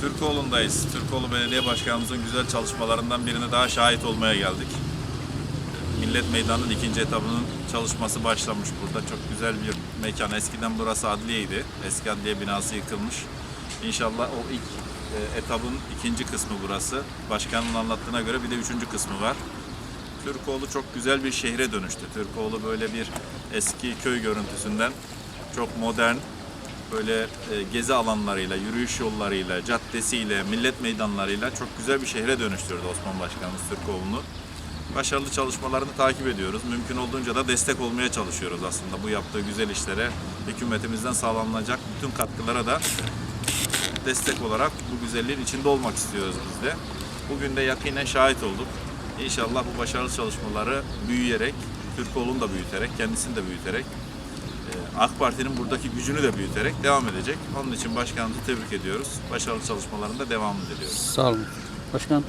Türkoğlu'ndayız. Türkoğlu Belediye Başkanımızın güzel çalışmalarından birine daha şahit olmaya geldik. Millet Meydanı'nın ikinci etabının çalışması başlamış burada. Çok güzel bir mekan. Eskiden burası adliyeydi. Eski adliye binası yıkılmış. İnşallah o ilk e, etabın ikinci kısmı burası. Başkanın anlattığına göre bir de üçüncü kısmı var. Türkoğlu çok güzel bir şehre dönüştü. Türkoğlu böyle bir eski köy görüntüsünden çok modern, böyle e, gezi alanlarıyla, yürüyüş yollarıyla, caddesiyle, millet meydanlarıyla çok güzel bir şehre dönüştürdü Osman Başkanımız Türkoğlu'nu. Başarılı çalışmalarını takip ediyoruz. Mümkün olduğunca da destek olmaya çalışıyoruz aslında bu yaptığı güzel işlere. Hükümetimizden sağlanacak bütün katkılara da destek olarak bu güzelliğin içinde olmak istiyoruz biz de. Bugün de yakinen şahit olduk. İnşallah bu başarılı çalışmaları büyüyerek, Türkoğlu'nu da büyüterek, kendisini de büyüterek, AK Parti'nin buradaki gücünü de büyüterek devam edecek. Onun için başkanımızı tebrik ediyoruz. Başarılı çalışmalarında devamını diliyoruz. Sağ olun. Başkan.